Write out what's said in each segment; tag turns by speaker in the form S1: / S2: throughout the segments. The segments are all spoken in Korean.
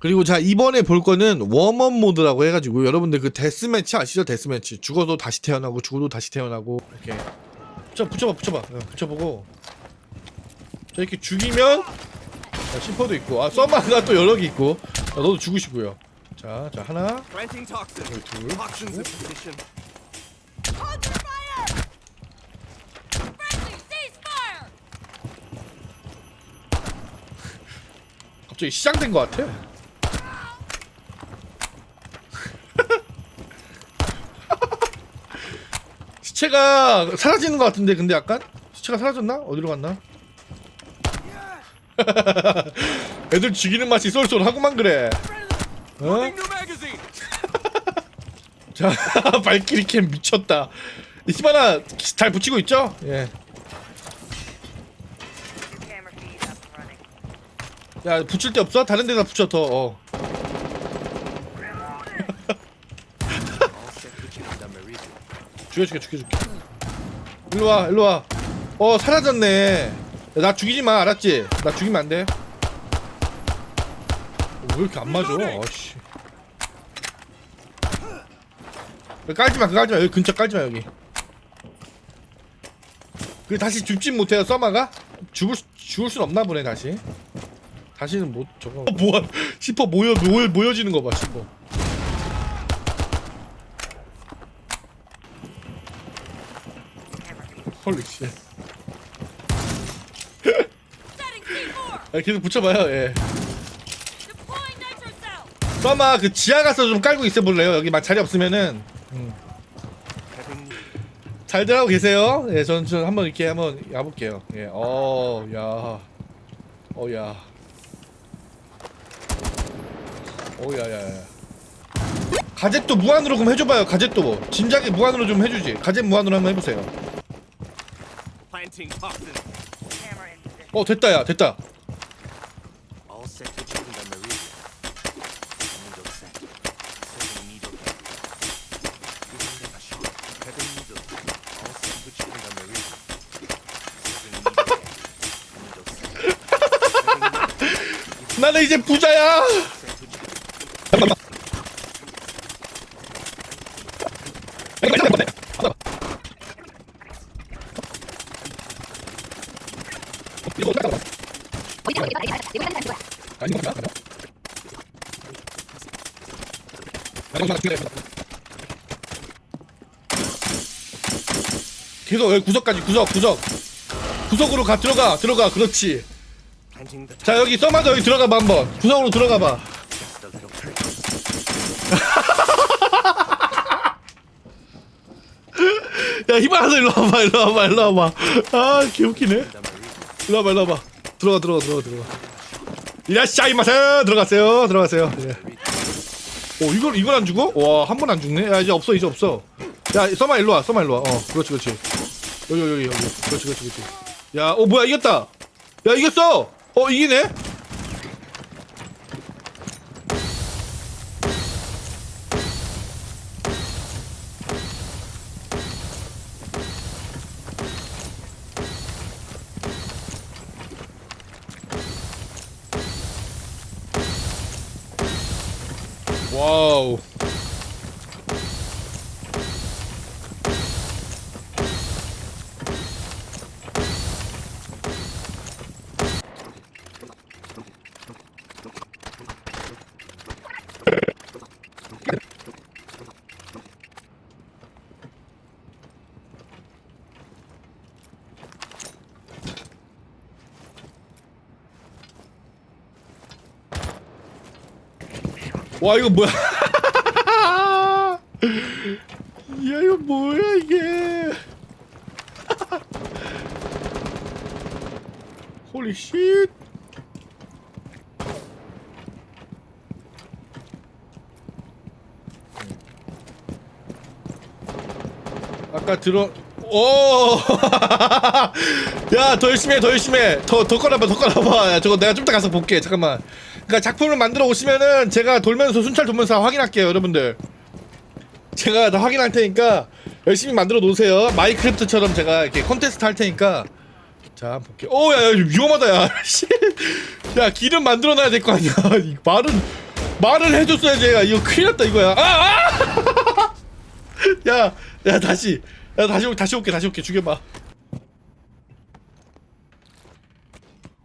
S1: 그리고 자 이번에 볼 거는 웜업 모드라고 해가지고 여러분들 그 데스매치 아시죠? 데스매치. 죽어도 다시 태어나고 죽어도 다시 태어나고. 이렇게. 붙여 붙여봐 붙여봐. 어, 붙여보고. 자 이렇게 죽이면 자, 시퍼도 있고. 아 써마가 또 여러 개 있고. 자, 너도 죽으시고요. 자 자 하나. 둘! 갑자기 시작된 것 같아 시체가 사라지는 것 같은데 근데 약간 시체가 사라졌나 어디로 갔나 애들 죽이는 맛이 쏠쏠하구만 그래 어? 자 발키리 캠 미쳤다 이시바나 잘 붙이고 있죠? 예. 야 붙일 데 없어? 다른 데다 붙여 더 어.
S2: All set to Chikunda Meridian.
S1: 죽여줄게 죽여줄게. 일로와 일로와. 어 사라졌네. 야, 나 죽이지마 알았지? 나 죽이면 안돼? 왜 이렇게 안 맞아? 어씨. 깔지마 깔지마. 여기 근처 깔지마 여기. 그 다시 죽진 못해요 써마가? 죽을 수- 죽을 순 없나 보네 다시. 다시는 못 저거. 어, 뭐야. 시퍼 모여 모여 모여지는 거봐 시퍼 헐리 씨.
S3: Setting C4!
S1: 아, 계속 붙여봐요 예! 써마 그 지하 가서 좀 깔고 있어 볼래요? 여기 막 자리 없으면은.
S2: Having
S1: 잘들 하고 계세요? 예 저는 저 한번 이렇게 한번 야볼게요. 예 어 야. 어야. 오야야 야. 가젯도 무한으로 그럼 해줘봐요 가젯도. 진작에 무한으로 좀 해주지. 가젯 무한으로 한번 해보세요
S2: planting toxin.
S3: Camera in position.
S1: 어 됐다 야 됐다
S2: All set to Chikunda Meridian. Needle set. Setting needle head. Giving them a shot. Heaven needle. All set to Chikunda Meridian. Setting needle head. Needle set. Setting needle
S1: 나는 이제 부자야
S2: set to Chikunda
S1: 계속 여기 구석까지 구석 구석. 구석으로 가 들어가 들어가 그렇지. 자 여기 써마도 여기 들어가봐 한번. 구석으로 들어가봐. 야 희망하서 일로 와봐 일로 와봐 일로 와봐. 아 개웃기네. 일로 와봐 일로 와봐. 들어가 들어가 들어가 들어가. 이라샤이 마세 들어가세요 들어가세요. 예. 오 이걸 이걸 안 죽어? 와 한 번 안 죽네? 야 이제 없어 이제 없어. 야 써마 일로 와 써마 일로 와 어 그렇지 그렇지. 여기 여기 여기 여기. 그렇지 그렇지 그렇지. 야어 뭐야 이겼다. 야 이겼어. 어 이기네 와 와 이거 뭐야 야 이거 뭐야 이게 홀리 쉿 아까 들어 오! 야, 더 열심히 해, 더 열심히 해. 더, 더 깔아봐, 더 깔아봐. 야, 저거 내가 좀 이따 가서 볼게. 잠깐만. 그니까 작품을 만들어 오시면은 제가 돌면서, 순찰 돌면서 확인할게요, 여러분들. 제가 다 확인할 테니까 열심히 만들어 놓으세요. 마이크래프트처럼 제가 이렇게 콘테스트 할 테니까. 자, 볼게요. 오, 야, 야, 위험하다, 야. 씨. 야, 길은 만들어 놔야 될 거 아니야. 이 말은, 말을 해줬어야지 얘가 이거 큰일 났다 이거야 아! 아! 야, 야 다시 야 다시 올- 다시 올게 다시 올게 죽여봐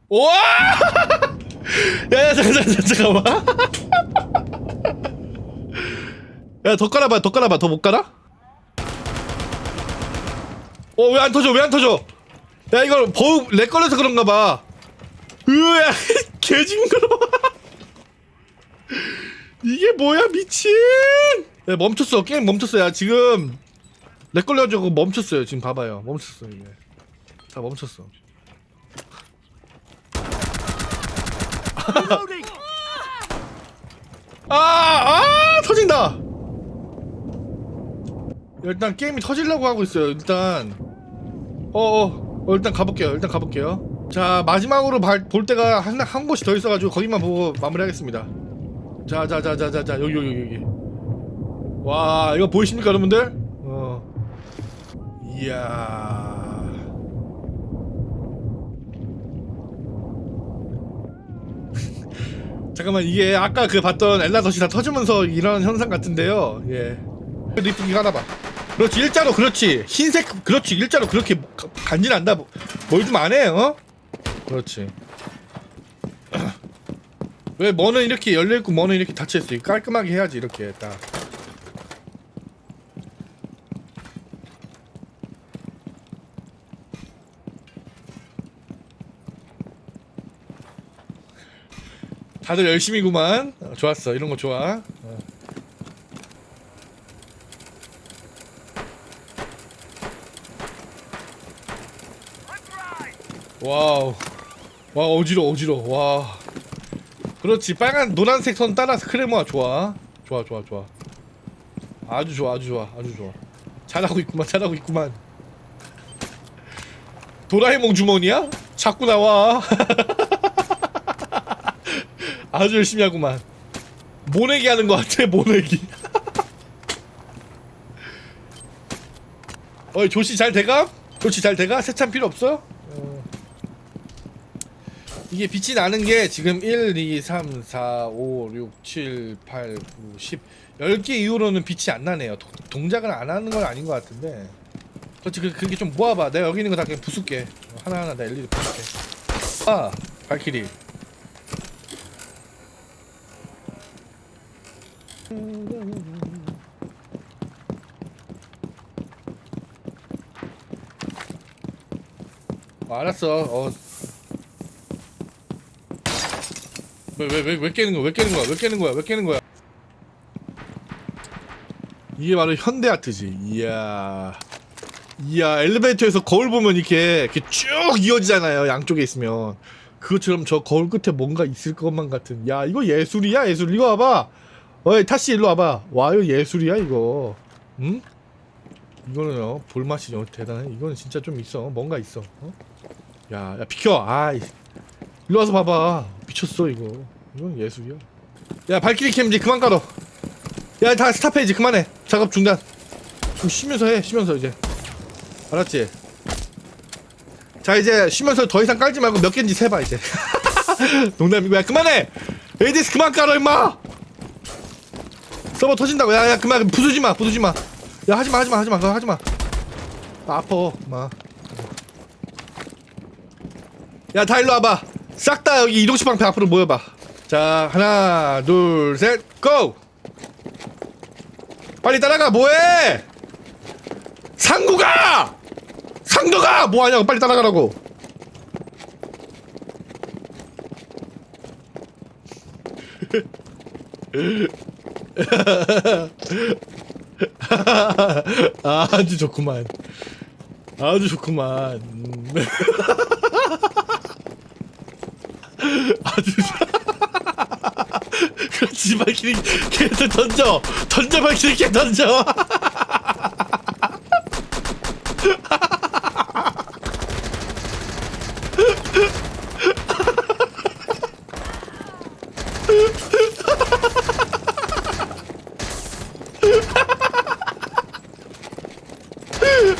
S1: 와! 야야 잠깐 잠깐 잠깐만. 야더 깔아봐 더 깔아봐. 더 못 깔아? 어왜 안 터져 왜 안 터져? 야 이거 버우 렉 걸려서 그런가 봐. 으야 개징그러워. 이게 뭐야 미친! 야 멈췄어. 게임 멈췄어 야 지금. 렉 걸려가지고 멈췄어요. 지금 봐봐요. 멈췄어 이게. 다 멈췄어 아, 아, 터진다. 일단 게임이 터지려고 하고 있어요. 일단, 어, 어, 어, 일단 가볼게요. 일단 가볼게요. 자, 마지막으로 발- 볼 때가 한, 한 곳이 더 있어가지고 거기만 보고 마무리하겠습니다. 자, 자, 자, 자, 자, 자, 여기, 여기, 여기. 와, 이거 보이십니까, 여러분들? 어, 이야. 잠깐만 이게 아까 그 봤던 엘라덧이 다 터지면서 이런 현상 같은데요. 예. 그래도 이쁘게 하나 봐. 그렇지 일자로 그렇지 흰색 그렇지 일자로 그렇게 가- 간지난다. 뭘 좀 안 해, 어? 그렇지. 왜 뭐는 이렇게 열려 있고 뭐는 이렇게 닫혀 있어? 깔끔하게 해야지 이렇게 딱. 다들 열심히구만. 어, 좋았어. 이런 거 좋아. 어. 와우. 와 어지러 어지러. 와. 그렇지. 빨간 노란색 선 따라서 크레모아 좋아. 좋아 좋아 좋아. 아주 좋아 아주 좋아 아주 좋아. 잘하고 있구만 잘하고 있구만. 도라에몽 주머니야? 자꾸 나와. 아주 열심히 하구만. 모내기 하는 것 같아, 모내기. 어이, 조씨 잘 돼가? 조씨 잘 돼가? 세찬 필요 없어? 어. 이게 빛이 나는 게 지금 1, 2, 3, 4, 5, 6, 7, 8, 9, 10 10개 이후로는 빛이 안 나네요. 도- 동작을 안 하는 건 아닌 것 같은데. 그렇지, 그, 그렇게 좀 모아봐. 내가 여기 있는 거 다 그냥 부술게. 어, 하나하나 다 LED 부술게. 아, 발키리. 어, 알았어. 어. 왜왜 왜 왜 깨는 거야? 왜 깨는 거야? 왜 깨는 거야? 왜 깨는 거야? 이게 바로 현대 아트지. 이야. 이야, 엘리베이터에서 거울 보면 이렇게 이렇게 쭉 이어지잖아요. 양쪽에 있으면. 그것처럼 저 거울 끝에 뭔가 있을 것만 같은. 야, 이거 예술이야, 예술. 이거 와봐. 어이, 타씨 일로 와봐. 와, 이거 예술이야, 이거. 응? 이거는요, 볼맛이 너무 대단해. 이거는 진짜 좀 있어. 뭔가 있어. 어? 야, 야, 비켜. 아이. 일로 와서 봐봐. 미쳤어, 이거. 이건 예술이야. 야, 발키리 캠지 그만 깔어. 야, 다 스탑해야지. 그만해. 작업 중단. 좀 쉬면서 해. 쉬면서 이제. 알았지? 자, 이제 쉬면서 더 이상 깔지 말고 몇 개인지 세봐, 이제. 농담이고. 야, 그만해! 에이디스 그만 깔어, 임마! 서버 터진다고. 야, 야, 그만. 부수지 마, 부수지 마. 야, 하지 마, 하지 마, 하지 마. 그거 하지 마. 나 아파, 마. 야, 다 일로 와봐. 싹 다 여기 이동식 방패 앞으로 모여봐. 자, 하나, 둘, 셋, 고! 빨리 따라가, 뭐해! 상구가! 상도가! 뭐 하냐고, 빨리 따라가라고. 아주 좋구만. 아주 좋구만. 음. 아주 그렇지 발키리 걔한테 던져 던져 발키리 걔 던져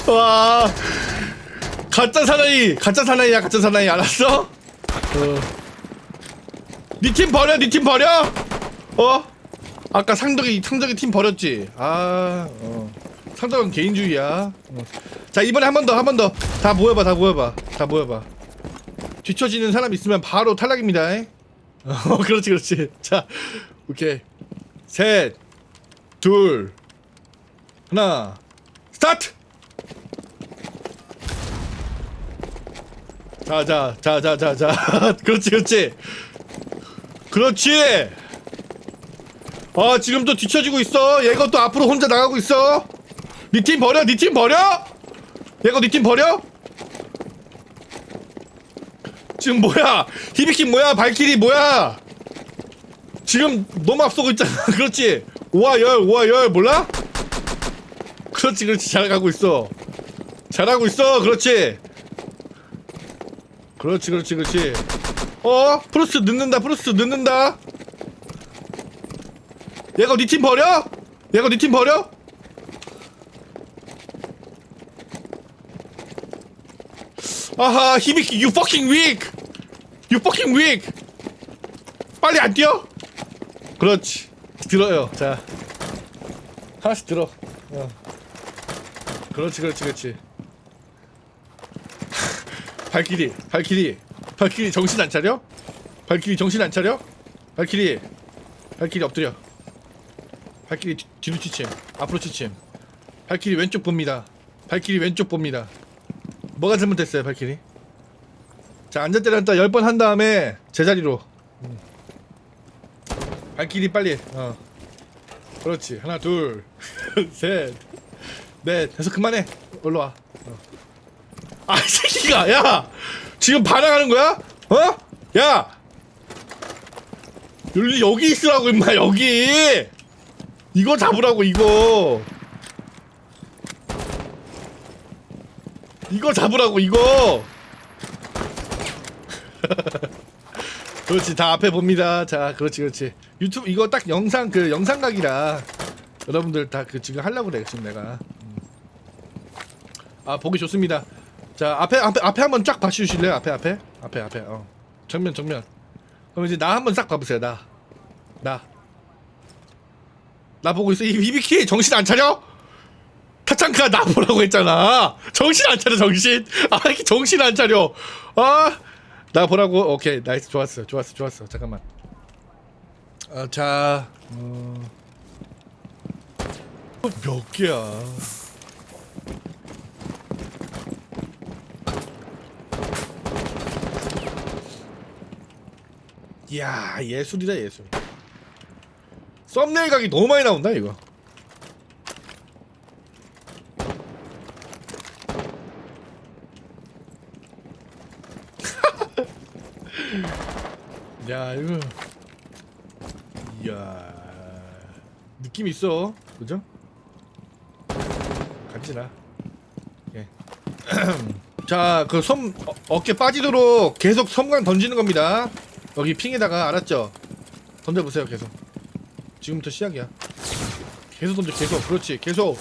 S1: 와 가짜 사나이 가짜 사나이야 가짜 사나이 알았어? 어. 니팀 버려 니 팀 버려 어? 아까 상덕이 상덕이 팀 버렸지. 아, 어. 상덕은 개인주의야. 어. 자 이번에 한 번 더, 한 번 더. 다 모여봐, 다 모여봐, 다 모여봐. 뒤처지는 사람 있으면 바로 탈락입니다. 에? 어, 그렇지, 그렇지. 자, 오케이. 셋, 둘, 하나, 스타트. 자, 자, 자, 자, 자, 자. 그렇지, 그렇지. 그렇지. 아 지금 또 뒤처지고 있어. 얘가 또 앞으로 혼자 나가고 있어. 니 팀 버려 니 팀 버려. 얘가 니 팀 버려. 지금 뭐야? 히비킨 뭐야? 발키리 뭐야? 지금 너무 앞서고 있잖아. 그렇지? 오와열 오와열 몰라? 그렇지 그렇지. 잘가고 있어. 잘하고 있어. 그렇지 그렇지 그렇지 그렇지. 어? 프로스 늦는다 프로스 늦는다. 얘가 니팀 버려? 얘가 니팀 버려? 아하 히비키 you fucking weak. You fucking weak. 빨리 안 뛰어? 그렇지. 들어요. 자. 하나씩 들어. 어. 그렇지 그렇지 그렇지 발키리 발키리 발키리 정신 안 차려? 발키리 정신 안 차려? 발키리 발키리 엎드려. 발키리 뒤, 뒤로 치침 앞으로 치침. 발키리 왼쪽 봅니다. 발키리 왼쪽 봅니다. 뭐가 잘못됐어요 발키리 자 앉아 때렸다. 10번 한 다음에 제자리로. 음. 발키리 빨리 어. 그렇지. 하나 둘 셋넷. 됐어 그만해. 올라와. 어. 아 이 새끼가 야! 지금 반항하는 거야? 어? 야! 여기 여기 있으라고 임마 여기! 이거 잡으라고 이거! 이거 잡으라고 이거! 그렇지 다 앞에 봅니다. 자 그렇지 그렇지. 유튜브 이거 딱 영상 그 영상 각이라. 여러분들 다 그 지금 하려고 그래 지금 내가. 음. 아 보기 좋습니다 자 앞에 앞에 앞에 한번 쫙 봐주실래요 앞에 앞에 앞에 앞에 어 정면 정면 그럼 이제 나 한번 싹 봐보세요 나 나 나 보고 있어. 이 비비키 정신 안 차려? 타창카 나 보라고 했잖아. 정신 안 차려 정신. 아 이렇게 정신 안 차려. 아 나 보라고. 오케이 나이스 좋았어 좋았어 좋았어. 잠깐만. 어, 자 어... 어, 몇 개야? 이야 예술이다 예술. 썸네일 각이 너무 많이 나온다 이거 야 이거 이야 느낌 있어 그죠? 간지나 예. 자그 섬 어깨 빠지도록 계속 섬광 던지는 겁니다 여기 핑에다가 알았죠? 던져보세요 계속 지금부터 시작이야. 계속 던져, 계속. 그렇지, 계속.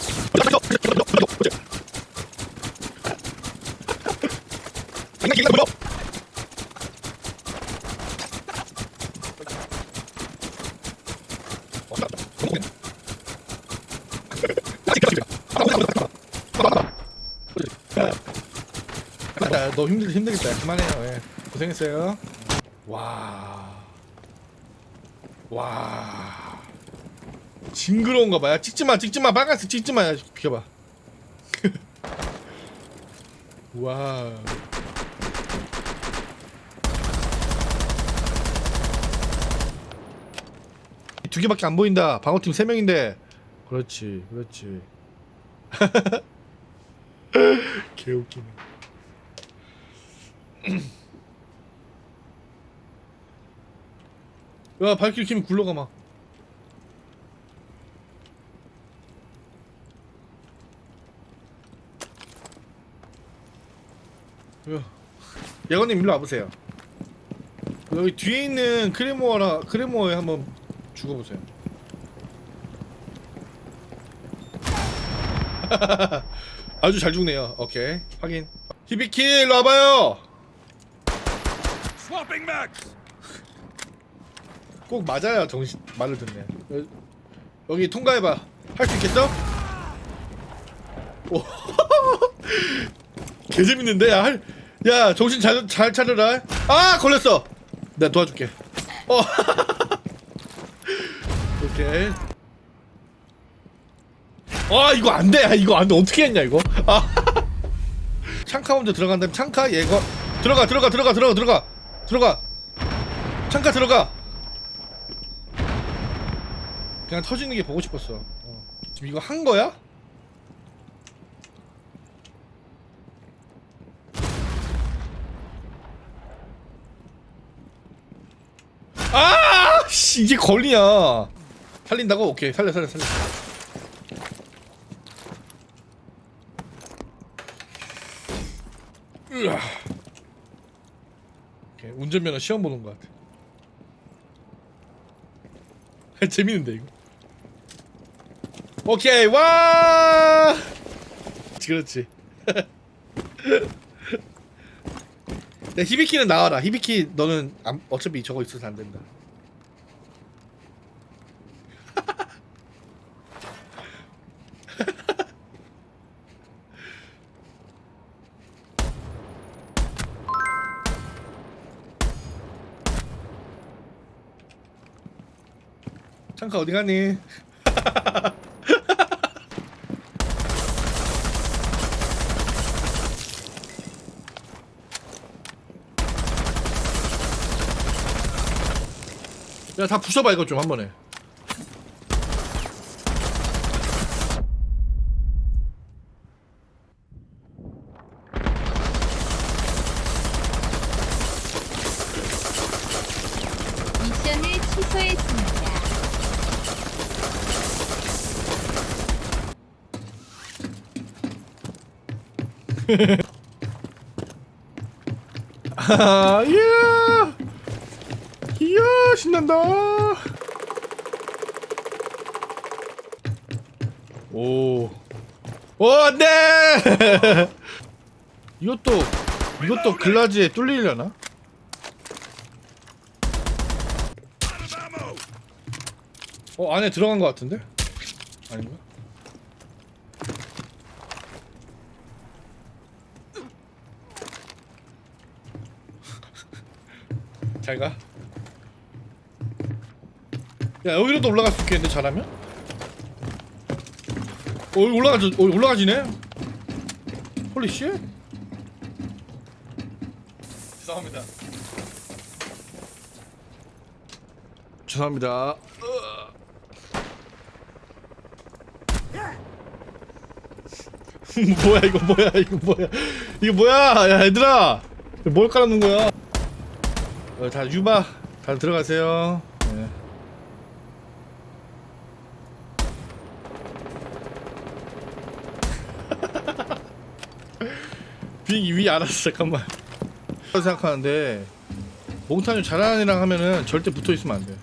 S1: 아, 너 힘들 힘들겠다. 그만해요. 예. 고생했어요. 와. 와. 징그러운가 봐 야 찍지 마 찍지 마. 빨간색 찍지 마. 야, 비켜봐. 와. 두 개밖에 안 보인다. 방어팀 세 명인데. 그렇지 그렇지. 개웃기네 야 발키리 킴 굴러가 막 예건님 일로 와보세요. 여기 뒤에 있는 크레모어라 크레모어에 한번 죽어보세요. 아주 잘 죽네요. 오케이 확인. 히비키 일로 와봐요.
S2: Swapping!
S1: 꼭 맞아야 정신 말을 듣네. 여- 여기 통과해봐. 할 수 있겠어? 오. 개 재밌는데? 야, 할, 야 정신 잘, 잘 차려라. 아 걸렸어. 내가 도와줄게. 어. 오케이. 아 이거 안 돼. 아, 이거 안 돼. 어떻게 했냐 이거? 아. 창카 먼저 들어간 다음에 창카 예거. 들어가 들어가 들어가 들어가 들어가. 들어가. 창카 들어가 그냥 터지는 게 보고 싶었어 어. 지금 이거 한 거야? 아! 씨, 이게 걸리냐? 살린다고? 오케이, 살려, 살려, 살려. 운전면허 시험 보는 것 같아. 재밌는데 이거. 오케이, 와! 그렇지. 야, 히비키는 나와라. 히비키 너는 안- 어차피 저거 있어서 안 된다. 창카 어디 가니? 야 다 부숴봐 이거 좀 한 번에.
S4: 미션을 취소했습니다.
S1: 아! 이야, 신난다! 오. 오, 안 돼! 이것도, 이것도 글라지에 뚫리려나? 어, 안에 들어간 것 같은데? 아닌가? 잘 가. 야 여기로도 올라갈 수 있겠는데 잘하면? 어 여기 올라가지 어, 올라가지네. 홀리 씨. 죄송합니다. 죄송합니다. 뭐야 이거 뭐야 이거 뭐야 이거 뭐야 야 얘들아 뭘 깔아놓은 거야? 어, 다 유바 다 들어가세요. 네. 비행기 위 알았어 잠깐만. 생각하는데 몽타뉴 잘하는 애랑 하면은 절대 붙어 있으면 안 돼.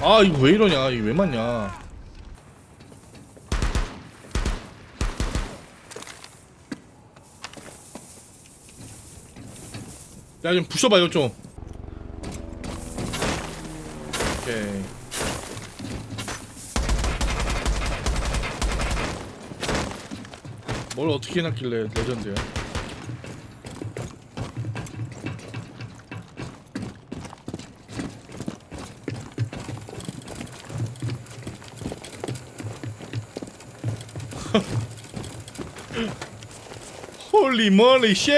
S1: 아 이거 왜 이러냐 이거 왜 맞냐 야 좀 부숴봐 이거 좀 오케이 뭘 어떻게 해놨길래 레전드야? 홀리 멀리 쉣